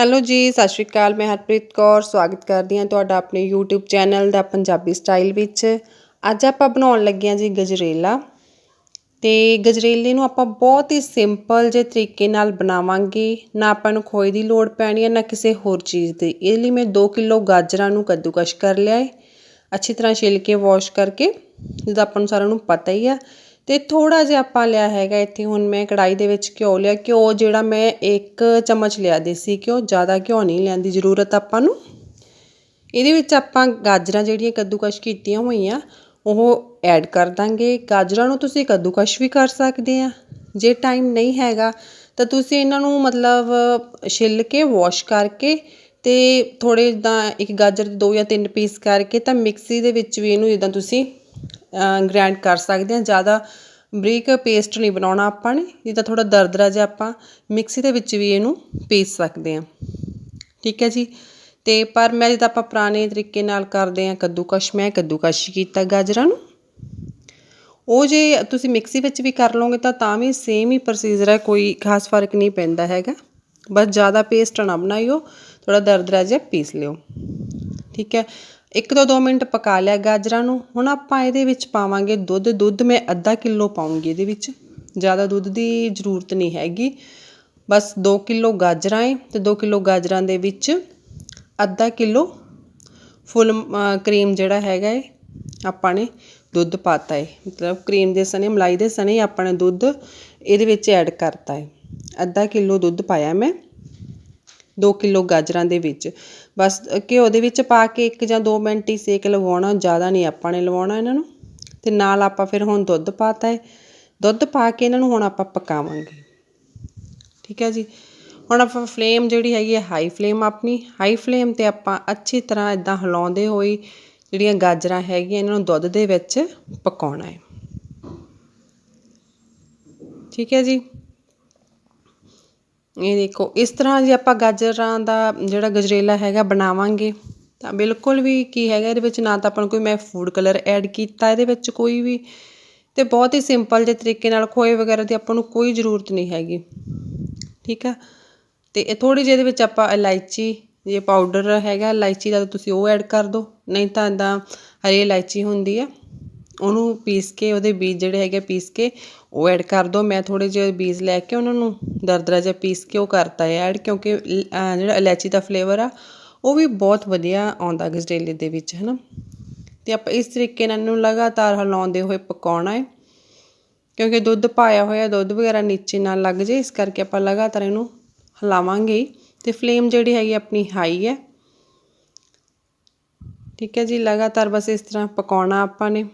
Hello ਜੀ, ਸਤਿ ਸ਼੍ਰੀ ਅਕਾਲ, ਮੈਂ ਹਰਪ੍ਰੀਤ ਕੌਰ। ਸਵਾਗਤ ਕਰਦੀ ਹਾਂ ਤੁਹਾਡਾ ਆਪਣੇ YouTube ਚੈਨਲ ਦਾ ਪੰਜਾਬੀ ਸਟਾਈਲ ਵਿੱਚ। ਅੱਜ ਆਪਾਂ ਬਣਾਉਣ ਲੱਗੇ ਹਾਂ ਜੀ ਗਜਰੇਲਾ। ਤੇ ਗਜਰੇਲੇ ਨੂੰ ਆਪਾਂ ਬਹੁਤ ਹੀ ਸਿੰਪਲ ਜੇ ਤਰੀਕੇ ਨਾਲ ਬਣਾਵਾਂਗੇ। ਨਾ ਆਪਾਂ ਨੂੰ ਖੋਏ ਦੀ ਲੋੜ ਪੈਣੀ ਹੈ, ਨਾ ਕਿਸੇ ਹੋਰ ਚੀਜ਼ ਦੀ। ਇਹ ਲਈ ਮੈਂ 2 ਕਿਲੋ ਗਾਜਰਾਂ ਨੂੰ ਕੱਦੂਕਸ਼ ਕਰ ਲਿਆ ਹੈ। ਅੱਛੀ ਤਰ੍ਹਾਂ ਛਿਲ ਕੇ ਵਾਸ਼ ਕਰਕੇ, ਜਿੱਦਾਂ ਆਪਾਂ ਨੂੰ ਸਾਰਿਆਂ ਨੂੰ ਪਤਾ ਹੀ ਆ। ਤੇ ਥੋੜਾ ਜਿਹਾ ਆਪਾਂ ਲਿਆ ਹੈਗਾ ਇੱਥੇ ਹੁਣ ਮੈਂ ਕੜਾਈ ਦੇ ਵਿੱਚ ਘਿਓ ਲਿਆ, ਘਿਓ ਜਿਹੜਾ ਮੈਂ ਇੱਕ ਚਮਚ ਲਿਆ ਦੇਸੀ ਘਿਓ, ਜ਼ਿਆਦਾ ਘਿਓ ਨਹੀਂ ਲੈਣ ਦੀ ਜ਼ਰੂਰਤ ਆਪਾਂ ਨੂੰ। ਇਹਦੇ ਵਿੱਚ ਆਪਾਂ ਗਾਜਰਾਂ ਜਿਹੜੀਆਂ ਕੱਦੂਕਸ਼ ਕੀਤੀਆਂ ਹੋਈਆਂ, ਉਹ ਐਡ ਕਰ ਦਾਂਗੇ। ਗਾਜਰਾਂ ਨੂੰ ਤੁਸੀਂ ਕੱਦੂਕਸ਼ ਵੀ ਕਰ ਸਕਦੇ ਆ। ਜੇ ਟਾਈਮ ਨਹੀਂ ਹੈਗਾ, ਤਾਂ ਤੁਸੀਂ ਇਹਨਾਂ ਨੂੰ ਮਤਲਬ ਛਿੱਲ ਕੇ ਵਾਸ਼ ਕਰਕੇ ਤੇ ਥੋੜੇ ਜਿੱਦਾਂ ਇੱਕ ਗਾਜਰ ਦੇ ਦੋ ਜਾਂ ਤਿੰਨ ਪੀਸ ਕਰਕੇ ਤਾਂ ਮਿਕਸੀ ਦੇ ਵਿੱਚ ਵੀ ਇਹਨੂੰ ਜਿੱਦਾਂ ਤੁਸੀਂ ਗ੍ਰਾਈਂਡ ਕਰ ਸਕਦੇ ਹਾਂ। ਜ਼ਿਆਦਾ ਬਰੀਕ ਪੇਸਟ ਨਹੀਂ ਬਣਾਉਣਾ ਆਪਾਂ ਨੇ। ਜਿੱਦਾਂ ਥੋੜਾ ਦਰਦਰਾ ਜਿਹਾ ਆਪਾਂ ਮਿਕਸੀ ਦੇ ਵਿੱਚ ਵੀ ਇਹਨੂੰ ਪੀਸ ਸਕਦੇ ਹਾਂ। ਠੀਕ ਹੈ ਜੀ। ਤੇ ਪਰ ਮੈਂ ਜਿੱਦਾਂ ਆਪਾਂ ਪੁਰਾਣੇ ਤਰੀਕੇ ਨਾਲ ਕਰਦੇ ਆ ਕੱਦੂਕਸ਼, ਮੈਂ ਕੱਦੂਕਸ਼ ਕੀਤਾ ਗਾਜਰਾਂ ਨੂੰ। ਉਹ ਜੇ ਤੁਸੀਂ ਮਿਕਸੀ ਵਿੱਚ ਵੀ ਕਰ ਲਓਗੇ ਤਾਂ ਤਾਂ ਵੀ ਸੇਮ ਹੀ ਪ੍ਰੋਸੀਜਰ ਹੈ, ਕੋਈ ਖਾਸ ਫ਼ਰਕ ਨਹੀਂ ਪੈਂਦਾ ਹੈਗਾ। ਬਸ ਜ਼ਿਆਦਾ ਪੇਸਟ ਨਾ ਬਣਾਇਓ ਥੋੜਾ ਦਰਦਰਾ ਜਿਹਾ ਪੀਸ ਲਿਓ। ਠੀਕ ਹੈ। ਇੱਕ ਤੋਂ 2 ਮਿੰਟ ਪਕਾ ਲਿਆ ਗਾਜਰਾਂ ਨੂੰ। ਹੁਣ ਆਪਾਂ ਇਹਦੇ ਵਿੱਚ ਪਾਵਾਂਗੇ ਦੁੱਧ। ਦੁੱਧ ਮੈਂ ਅੱਧਾ ਕਿਲੋ ਪਾਉਂਗੀ ਇਹਦੇ ਵਿੱਚ। ਜ਼ਿਆਦਾ ਦੁੱਧ ਦੀ ਜ਼ਰੂਰਤ ਨਹੀਂ ਹੈਗੀ। ਬਸ 2 ਕਿਲੋ ਗਾਜਰਾਂ ਹੈ ਤੇ 2 ਕਿਲੋ ਗਾਜਰਾਂ ਦੇ ਵਿੱਚ ਅੱਧਾ ਕਿਲੋ ਫੁੱਲ ਕਰੀਮ ਜਿਹੜਾ ਹੈਗਾ ਹੈ ਆਪਾਂ ਨੇ ਦੁੱਧ ਪਾਤਾ ਹੈ ਮਤਲਬ ਕਰੀਮ ਦੇ ਸਣੇ, ਮਲਾਈ ਦੇ ਸਣੇ ਆਪਾਂ ਨੇ ਦੁੱਧ ਇਹਦੇ ਵਿੱਚ ਐਡ ਕਰਤਾ ਹੈ ਅੱਧਾ ਕਿਲੋ ਦੁੱਧ ਪਾਇਆ ਮੈਂ। 2 ਕਿਲੋ ਗਾਜਰਾਂ ਦੇ ਵਿੱਚ। ਬਸ ਘਿਓ ਦੇ ਵਿੱਚ ਪਾ ਕੇ ਇੱਕ ਜਾਂ 2 ਮਿੰਟ ਹੀ ਸੇਕ ਲਵਾਉਣਾ, ਜ਼ਿਆਦਾ ਨਹੀਂ ਆਪਾਂ ਨੇ ਲਵਾਉਣਾ ਇਹਨਾਂ ਨੂੰ। ਤੇ ਨਾਲ ਆਪਾਂ ਫਿਰ ਹੁਣ ਦੁੱਧ ਪਾਤਾ ਹੈ। ਦੁੱਧ ਪਾ ਕੇ ਇਹਨਾਂ ਨੂੰ ਹੁਣ ਆਪਾਂ ਪਕਾਵਾਂਗੇ। ਠੀਕ ਹੈ ਜੀ? ਹੁਣ ਆਪਾਂ ਫਲੇਮ ਜਿਹੜੀ ਹੈਗੀ ਹੈ ਹਾਈ ਫਲੇਮ ਆਪਣੀ। ਹਾਈ ਫਲੇਮ ਤੇ ਆਪਾਂ ਅੱਛੀ ਤਰ੍ਹਾਂ ਇਦਾਂ ਹਿਲਾਉਂਦੇ ਹੋਏ ਜਿਹੜੀਆਂ ਗਾਜਰਾਂ ਹੈਗੀਆਂ, ਇਹਨਾਂ ਨੂੰ ਦੁੱਧ ਦੇ ਵਿੱਚ ਪਕਾਉਣਾ ਹੈ। ਠੀਕ ਹੈ ਜੀ? ਇਹ ਦੇਖੋ, ਇਸ ਤਰ੍ਹਾਂ ਜੇ ਆਪਾਂ ਗਾਜਰਾਂ ਦਾ ਜਿਹੜਾ ਗਜਰੇਲਾ ਹੈਗਾ ਬਣਾਵਾਂਗੇ, ਤਾਂ ਬਿਲਕੁਲ ਵੀ ਕੀ ਹੈਗਾ, ਇਹਦੇ ਵਿੱਚ ਨਾ ਤਾਂ ਆਪਾਂ ਕੋਈ ਮੈਂ ਫੂਡ ਕਲਰ ਐਡ ਕੀਤਾ, ਇਹਦੇ ਵਿੱਚ ਕੋਈ ਵੀ ਤੇ ਬਹੁਤ ਹੀ ਸਿੰਪਲ ਜਿਹੇ ਤਰੀਕੇ ਨਾਲ ਖੋਏ ਵਗੈਰਾ ਦੀ ਆਪਾਂ ਨੂੰ ਕੋਈ ਜ਼ਰੂਰਤ ਨਹੀਂ ਹੈਗੀ। ਠੀਕ ਆ? ਤੇ ਇਹ ਥੋੜੀ ਜਿਹੀ ਇਹਦੇ ਵਿੱਚ ਆਪਾਂ ਇਲਾਇਚੀ, ਜੇ ਪਾਊਡਰ ਹੈਗਾ, ਇਲਾਇਚੀ ਦਾ ਤੁਸੀਂ ਉਹ ਐਡ ਕਰ ਦਿਓ ਨਹੀਂ ਤਾਂ ਇਦਾਂ ਹਰੀ ਇਲਾਇਚੀ ਹੁੰਦੀ ਆ। ਉਹਨੂੰ ਪੀਸ ਕੇ, ਉਹਦੇ ਬੀਜ ਜਿਹੜੇ ਹੈਗੇ ਪੀਸ ਕੇ ਉਹ ਐਡ ਕਰ ਦਿਓ ਮੈਂ ਥੋੜੇ ਜਿਹੇ ਬੀਜ ਲੈ ਕੇ ਉਹਨਾਂ ਨੂੰ ਦਰਦਰਾ ਜਿਹਾ ਪੀਸ ਕੇ ਉਹ ਕਰਤਾ ਹੈ ਐਡ ਕਿਉਂਕਿ ਜਿਹੜਾ ਇਲਾਇਚੀ ਦਾ ਫਲੇਵਰ ਆ, ਉਹ ਵੀ ਬਹੁਤ ਵਧੀਆ ਆਉਂਦਾ ਗਜਰੇਲੇ ਦੇ ਵਿੱਚ ਹੈ ਨਾ ਤੇ ਆਪਾਂ ਇਸ ਤਰੀਕੇ ਨਾਲ ਇਹਨੂੰ ਲਗਾਤਾਰ ਹਿਲਾਉਂਦੇ ਹੋਏ ਪਕਾਉਣਾ ਹੈ, ਕਿਉਂਕਿ ਦੁੱਧ ਪਾਇਆ ਹੋਇਆ, ਦੁੱਧ ਵਗੈਰਾ ਨੀਚੇ ਨਾ ਲੱਗ ਜੇ ਇਸ ਕਰਕੇ ਆਪਾਂ ਲਗਾਤਾਰ ਇਹਨੂੰ ਹਿਲਾਵਾਂਗੇ ਤੇ ਫਲੇਮ ਜਿਹੜੀ ਹੈਗੀ ਆਪਣੀ ਹਾਈ ਹੈ। ਠੀਕ ਹੈ ਜੀ, ਲਗਾਤਾਰ ਬਸ ਇਸ ਤਰ੍ਹਾਂ ਪਕਾਉਣਾ ਆਪਾਂ ਨੇ।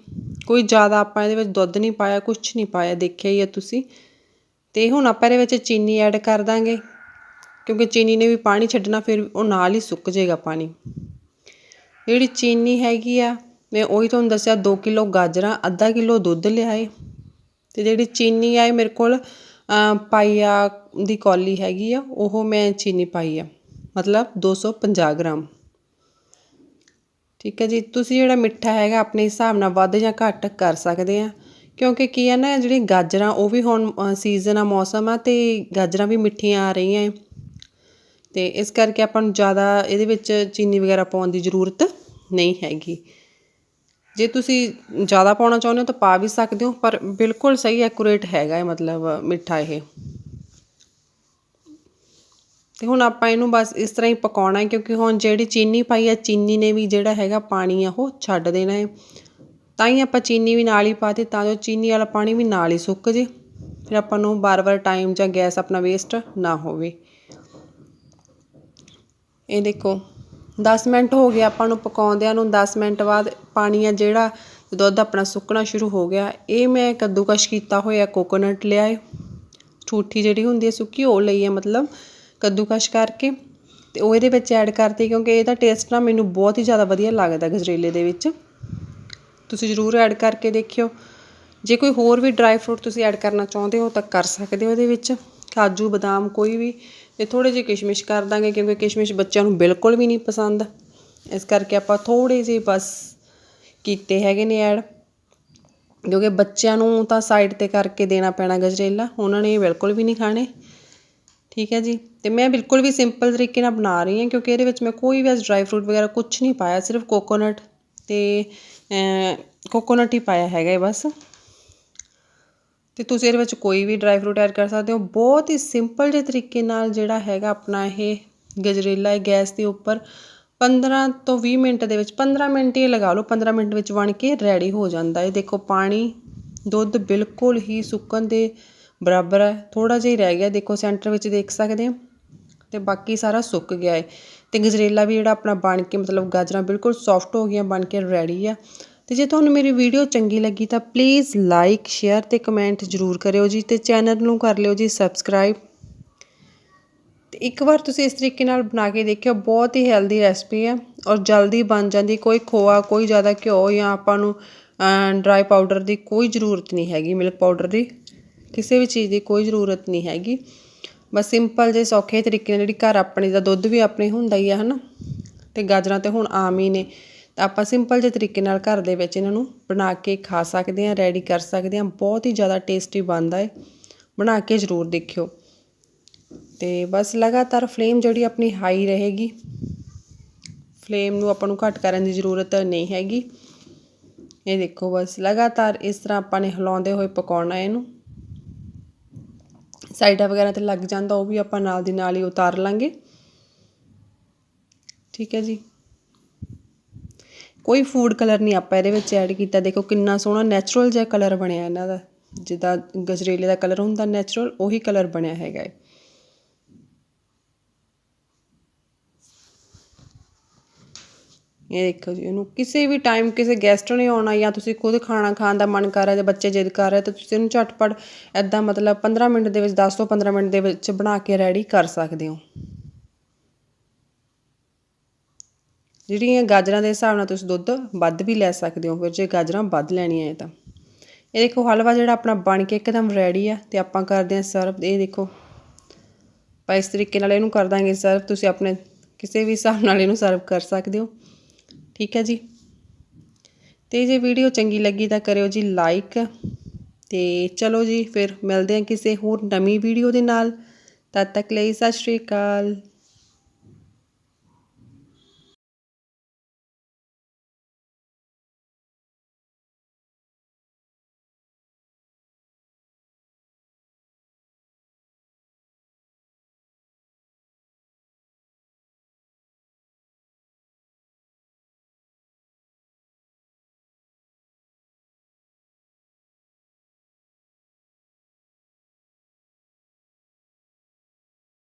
ਕੋਈ ਜ਼ਿਆਦਾ ਆਪਾਂ ਇਹਦੇ ਵਿੱਚ ਦੁੱਧ ਨਹੀਂ ਪਾਇਆ ਕੁਝ ਨਹੀਂ ਪਾਇਆ, ਦੇਖਿਆ ਹੀ ਹੈ ਤੁਸੀਂ। ਤੇ ਹੁਣ ਆਪਾਂ ਇਹਦੇ ਵਿੱਚ ਚੀਨੀ ਐਡ ਕਰ ਦਾਂਗੇ, ਕਿਉਂਕਿ ਚੀਨੀ ਨੇ ਵੀ ਪਾਣੀ ਛੱਡਣਾ, ਫਿਰ ਉਹ ਨਾਲ ਹੀ ਸੁੱਕ ਜਾਏਗਾ ਪਾਣੀ। ਜਿਹੜੀ ਚੀਨੀ ਹੈਗੀ ਆ, ਮੈਂ ਉਹੀ ਤੁਹਾਨੂੰ ਦੱਸਿਆ 2 ਕਿਲੋ ਗਾਜਰਾਂ, ਅੱਧਾ ਕਿਲੋ ਦੁੱਧ ਲਿਆਏ। ਤੇ ਜਿਹੜੀ ਚੀਨੀ ਆਏ ਮੇਰੇ ਕੋਲ ਪਾਈਆ ਦੀ ਕੌਲੀ ਹੈਗੀ ਆ, ਉਹ ਮੈਂ ਚੀਨੀ ਪਾਈ ਆ। ਮਤਲਬ 250 ਗ੍ਰਾਮ। ਠੀਕ ਹੈ ਜੀ? ਤੁਸੀਂ ਜਿਹੜਾ ਮਿੱਠਾ ਹੈਗਾ, ਆਪਣੇ ਹਿਸਾਬ ਨਾਲ ਵੱਧ ਜਾਂ ਘੱਟ ਕਰ ਸਕਦੇ ਆ। ਕਿਉਂਕਿ ਕੀ ਹੈ ਨਾ, ਜਿਹੜੀ ਗਾਜਰਾਂ, ਉਹ ਵੀ ਹੁਣ ਸੀਜ਼ਨ ਆ, ਮੌਸਮ ਆ, ਤੇ ਗਾਜਰਾਂ ਵੀ ਮਿੱਠੀਆਂ ਆ ਰਹੀਆਂ ਤੇ ਇਸ ਕਰਕੇ ਆਪਾਂ ਨੂੰ ਜ਼ਿਆਦਾ ਇਹਦੇ ਵਿੱਚ ਚੀਨੀ ਵਗੈਰਾ ਪਾਉਣ ਦੀ ਜ਼ਰੂਰਤ ਨਹੀਂ ਹੈਗੀ। ਜੇ ਤੁਸੀਂ ਜ਼ਿਆਦਾ ਪਾਉਣਾ ਚਾਹੁੰਦੇ ਹੋ ਤਾਂ ਪਾ ਵੀ ਸਕਦੇ ਹੋ, ਪਰ ਬਿਲਕੁਲ ਸਹੀ ਐਕੂਰੇਟ ਹੈਗਾ ਇਹ ਮਤਲਬ ਮਿੱਠਾ ਇਹ। ਤੇ ਹੁਣ ਆਪਾਂ ਇਹਨੂੰ ਬਸ ਇਸ ਤਰ੍ਹਾਂ ਹੀ ਪਕਾਉਣਾ ਹੈ, ਕਿਉਂਕਿ ਹੁਣ ਜਿਹੜੀ ਚੀਨੀ ਪਾਈ ਆ, ਚੀਨੀ ਨੇ ਵੀ ਜਿਹੜਾ ਹੈਗਾ ਪਾਣੀ ਆ, ਉਹ ਛੱਡ ਦੇਣਾ ਹੈ। ਤਾਂ ਹੀ ਆਪਾਂ ਚੀਨੀ ਵੀ ਨਾਲ ਹੀ ਪਾਤੀ ਤਾਂ ਜੋ ਚੀਨੀ ਵਾਲਾ ਪਾਣੀ ਵੀ ਨਾਲ ਹੀ ਸੁੱਕ ਜੇ। ਫਿਰ ਆਪਾਂ ਨੂੰ ਬਾਰ-ਬਾਰ ਟਾਈਮ ਜਾਂ ਗੈਸ ਆਪਣਾ ਵੇਸਟ ਨਾ ਹੋਵੇ। ਇਹ ਦੇਖੋ 10 ਮਿੰਟ ਹੋ ਗਏ ਆਪਾਂ ਨੂੰ ਪਕਾਉਂਦਿਆਂ ਨੂੰ 10 ਮਿੰਟ ਬਾਅਦ ਪਾਣੀ ਆ ਜਿਹੜਾ ਦੁੱਧ ਆਪਣਾ ਸੁੱਕਣਾ ਸ਼ੁਰੂ ਹੋ ਗਿਆ। ਇਹ ਮੈਂ ਕੱਦੂਕਸ਼ ਕੀਤਾ ਹੋਇਆ ਕੋਕੋਨਟ ਲਿਆ ਹੈ। ਠੂਠੀ ਜਿਹੜੀ ਹੁੰਦੀ ਹੈ, ਸੁੱਕੀ ਉਹ ਲਈ ਹੈ, ਮਤਲਬ ਕੱਦੂਕਸ਼ ਕਰਕੇ ਤੇ ਉਹ ਇਹਦੇ ਵਿੱਚ ਐਡ ਕਰਤੀ ਕਿਉਂਕਿ ਇਹਦਾ ਟੇਸਟ ਨਾ ਮੈਨੂੰ ਬਹੁਤ ਹੀ ਜ਼ਿਆਦਾ ਵਧੀਆ ਲੱਗਦਾ ਗਜਰੇਲੇ ਦੇ ਵਿੱਚ। ਤੁਸੀਂ ਜ਼ਰੂਰ ਐਡ ਕਰਕੇ ਦੇਖਿਓ। ਜੇ ਕੋਈ ਹੋਰ ਵੀ ਡਰਾਈ ਫਰੂਟ ਤੁਸੀਂ ਐਡ ਕਰਨਾ ਚਾਹੁੰਦੇ ਹੋ ਤਾਂ ਕਰ ਸਕਦੇ ਹੋ ਇਹਦੇ ਵਿੱਚ। ਕਾਜੂ, ਬਦਾਮ ਕੋਈ ਵੀ ਤੇ ਥੋੜੇ ਜਿਹੇ ਕਿਸ਼ਮਿਸ਼ ਕਰ ਦਾਂਗੇ ਕਿਉਂਕਿ ਕਿਸ਼ਮਿਸ਼ ਬੱਚਿਆਂ ਨੂੰ ਬਿਲਕੁਲ ਵੀ ਨਹੀਂ ਪਸੰਦ। ਇਸ ਕਰਕੇ ਆਪਾਂ ਥੋੜੇ ਜਿਹੇ ਬਸ ਕੀਤੇ ਹੈਗੇ ਨੇ ਐਡ ਕਿਉਂਕਿ ਬੱਚਿਆਂ ਨੂੰ ਤਾਂ ਸਾਈਡ ਤੇ ਕਰਕੇ ਦੇਣਾ ਪੈਣਾ ਗਜਰੇਲਾ, ਉਹਨਾਂ ਨੇ ਬਿਲਕੁਲ ਵੀ ਨਹੀਂ ਖਾਣੇ। ਠੀਕ ਹੈ ਜੀ। ਤੇ ਮੈਂ ਬਿਲਕੁਲ ਵੀ ਸਿੰਪਲ ਤਰੀਕੇ ਨਾਲ ਬਣਾ ਰਹੀ ਹਾਂ ਕਿਉਂਕਿ ਇਹਦੇ ਵਿੱਚ ਮੈਂ ਕੋਈ ਵੀ ਡਰਾਈ ਫਰੂਟ ਵਗੈਰਾ ਕੁਝ ਨਹੀਂ ਪਾਇਆ, ਸਿਰਫ ਕੋਕੋਨਟ ਤੇ ਕੋਕੋਨਟ ਹੀ ਪਾਇਆ ਹੈਗਾ ਹੈ ਬਸ। ਤੇ ਤੁਸੀਂ ਇਹਦੇ ਵਿੱਚ ਕੋਈ ਵੀ ਡਰਾਈ ਫਰੂਟ ਐਡ ਕਰ ਸਕਦੇ ਹੋ। ਬਹੁਤ ਹੀ ਸਿੰਪਲ ਜਿਹੇ ਤਰੀਕੇ ਨਾਲ ਜਿਹੜਾ ਹੈਗਾ ਆਪਣਾ ਇਹ ਗਜਰੇਲਾ ਹੈ ਗੈਸ ਦੇ ਉੱਪਰ 15 ਤੋਂ 20 ਮਿੰਟ ਦੇ ਵਿੱਚ 15 ਮਿੰਟ ਹੀ ਲਗਾ ਲਓ 15 ਮਿੰਟ ਵਿੱਚ ਬਣ ਕੇ ਰੈਡੀ ਹੋ ਜਾਂਦਾ ਹੈ। ਦੇਖੋ ਪਾਣੀ, ਦੁੱਧ ਬਿਲਕੁਲ ਹੀ ਸੁੱਕਣ ਦੇ ਬਰਾਬਰ ਹੈ। ਥੋੜਾ ਜਿਹਾ ਹੀ ਰਹਿ ਗਿਆ। ਦੇਖੋ ਸੈਂਟਰ ਵਿੱਚ ਦੇਖ ਸਕਦੇ ਹਾਂ। ਤੇ ਬਾਕੀ ਸਾਰਾ ਸੁੱਕ ਗਿਆ ਹੈ ਤੇ ਗਜਰੇਲਾ ਵੀ ਜਿਹੜਾ ਆਪਣਾ ਬਣ ਕੇ, ਮਤਲਬ ਗਾਜਰਾਂ ਬਿਲਕੁਲ ਸੌਫਟ ਹੋ ਗਈਆਂ, ਬਣ ਕੇ ਰੈਡੀ ਆ। ਤੇ ਜੇ ਤੁਹਾਨੂੰ ਮੇਰੀ ਵੀਡੀਓ ਚੰਗੀ ਲੱਗੀ ਤਾਂ ਪਲੀਜ਼ ਲਾਈਕ ਸ਼ੇਅਰ ਤੇ ਕਮੈਂਟ ਜ਼ਰੂਰ ਕਰਿਓ ਜੀ। ਤੇ ਚੈਨਲ ਨੂੰ ਕਰ ਲਿਓ ਜੀ ਸਬਸਕ੍ਰਾਈਬ ਤੇ ਇੱਕ ਵਾਰ ਤੁਸੀਂ ਇਸ ਤਰੀਕੇ ਨਾਲ ਬਣਾ ਕੇ ਦੇਖਿਓ, ਬਹੁਤ ਹੀ ਹੈਲਦੀ ਰੈਸਪੀ ਹੈ ਔਰ ਜਲਦੀ ਬਣ ਜਾਂਦੀ, ਕੋਈ ਖੋਆ, ਕੋਈ ਜ਼ਿਆਦਾ ਘਿਓ ਜਾਂ ਆਪਾਂ ਨੂੰ ਡਰਾਈ ਪਾਊਡਰ ਦੀ ਕੋਈ ਜ਼ਰੂਰਤ ਨਹੀਂ ਹੈਗੀ ਮਿਲਕ ਪਾਊਡਰ ਦੀ। ਕਿਸੇ ਵੀ ਚੀਜ਼ ਦੀ ਕੋਈ ਜ਼ਰੂਰਤ ਨਹੀਂ ਹੈਗੀ। ਬਸ ਸਿੰਪਲ ਜੇ ਸੌਖੇ ਤਰੀਕੇ ਨਾਲ ਜਿਹੜੀ ਘਰ ਆਪਣੇ ਦਾ ਦੁੱਧ ਵੀ ਆਪਣੇ ਹੁੰਦਾ ਹੀ ਆ, ਹਨਾ? ਤੇ ਗਾਜਰਾਂ ਤੇ ਹੁਣ ਆਮ ਹੀ ਨੇ। ਤਾਂ ਆਪਾਂ ਸਿੰਪਲ ਜਿਹੇ ਤਰੀਕੇ ਨਾਲ ਘਰ ਦੇ ਵਿੱਚ ਇਹਨਾਂ ਨੂੰ ਬਣਾ ਕੇ ਖਾ ਸਕਦੇ ਹਾਂ ਰੈਡੀ ਕਰ ਸਕਦੇ ਹਾਂ। ਬਹੁਤ ਹੀ ਜ਼ਿਆਦਾ ਟੇਸਟੀ ਬਣਦਾ ਹੈ ਬਣਾ ਕੇ ਜ਼ਰੂਰ ਦੇਖਿਓ। ਤੇ ਬਸ ਲਗਾਤਾਰ ਫਲੇਮ ਜਿਹੜੀ ਆਪਣੀ ਹਾਈ ਰਹੇਗੀ। ਫਲੇਮ ਨੂੰ ਆਪਾਂ ਨੂੰ ਘੱਟ ਕਰਨ ਦੀ ਜ਼ਰੂਰਤ ਨਹੀਂ ਹੈਗੀ। ਇਹ ਦੇਖੋ ਬਸ ਲਗਾਤਾਰ ਇਸ ਤਰ੍ਹਾਂ ਆਪਾਂ ਨੇ ਹਿਲਾਉਂਦੇ ਹੋਏ ਪਕਾਉਣਾ ਇਹਨੂੰ। ਸਾਈਡਾਂ ਵਗੈਰਾ ਤੇ ਲੱਗ ਜਾਂਦਾ, ਉਹ ਵੀ ਆਪਾਂ ਨਾਲ ਦੀ ਨਾਲ ਹੀ ਉਤਾਰ ਲਾਂਗੇ। ਠੀਕ ਹੈ ਜੀ। ਕੋਈ ਫੂਡ ਕਲਰ ਨਹੀਂ ਆਪਾਂ ਇਹਦੇ ਵਿੱਚ ਐਡ ਕੀਤਾ। ਦੇਖੋ ਕਿੰਨਾ ਸੋਹਣਾ ਨੈਚੁਰਲ ਜਿਹਾ ਕਲਰ ਬਣਿਆ ਇਹਨਾਂ ਦਾ। ਜਿੱਦਾਂ ਗਜਰੇਲੇ ਦਾ ਕਲਰ ਹੁੰਦਾ ਨੈਚੁਰਲ ਉਹੀ ਕਲਰ ਬਣਿਆ ਹੈਗਾ ਹੈ ਇਹ ਦੇਖੋ ਜੀ, ਇਹਨੂੰ ਕਿਸੇ ਵੀ ਟਾਈਮ ਕਿਸੇ ਗੈਸਟ ਨੇ ਆਉਣਾ ਜਾਂ ਤੁਸੀਂ ਖੁਦ ਖਾਣਾ ਖਾਣ ਦਾ ਮਨ ਕਰ ਰਿਹਾ ਜਾਂ ਬੱਚੇ ਜਿੱਦ ਕਰ ਰਹੇ, ਤਾਂ ਤੁਸੀਂ ਇਹਨੂੰ ਝਟਪਟ ਐਦਾਂ ਮਤਲਬ 15 ਮਿੰਟ ਦੇ ਵਿੱਚ 10 ਤੋਂ 15 ਮਿੰਟ ਦੇ ਵਿੱਚ ਬਣਾ ਕੇ ਰੈਡੀ ਕਰ ਸਕਦੇ ਹੋ। ਜਿਹੜੀਆਂ ਗਾਜਰਾਂ ਦੇ ਹਿਸਾਬ ਨਾਲ ਤੁਸੀਂ ਦੁੱਧ ਵੱਧ ਵੀ ਲੈ ਸਕਦੇ ਹੋ, ਫਿਰ ਜੇ ਗਾਜਰਾਂ ਵੱਧ ਲੈਣੀਆਂ ਹੈ ਤਾਂ। ਇਹ ਦੇਖੋ ਹਲਵਾ ਜਿਹੜਾ ਆਪਣਾ ਬਣ ਕੇ ਇੱਕਦਮ ਰੈਡੀ ਆ ਤੇ ਆਪਾਂ ਕਰਦੇ ਹਾਂ ਸਰਵ ਇਹ ਦੇਖੋ, ਆਪਾਂ ਇਸ ਤਰੀਕੇ ਨਾਲ ਇਹਨੂੰ ਕਰ ਦਾਂਗੇ ਸਰਵ ਤੁਸੀਂ ਆਪਣੇ ਕਿਸੇ ਵੀ ਹਿਸਾਬ ਨਾਲ ਇਹਨੂੰ ਸਰਵ ਕਰ ਸਕਦੇ ਹੋ। ਠੀਕ ਹੈ ਜੀ। ਤੇ ਜੇ ਵੀਡੀਓ ਚੰਗੀ ਲੱਗੀ ਤਾਂ ਕਰਿਓ ਜੀ ਲਾਈਕ ਤੇ ਚਲੋ ਜੀ, ਫਿਰ ਮਿਲਦੇ ਹਾਂ ਕਿਸੇ ਹੋਰ ਨਵੀਂ ਵੀਡੀਓ ਦੇ ਨਾਲ। ਤਦ ਤੱਕ ਲਈ ਸਤਿ ਸ਼੍ਰੀ ਅਕਾਲ।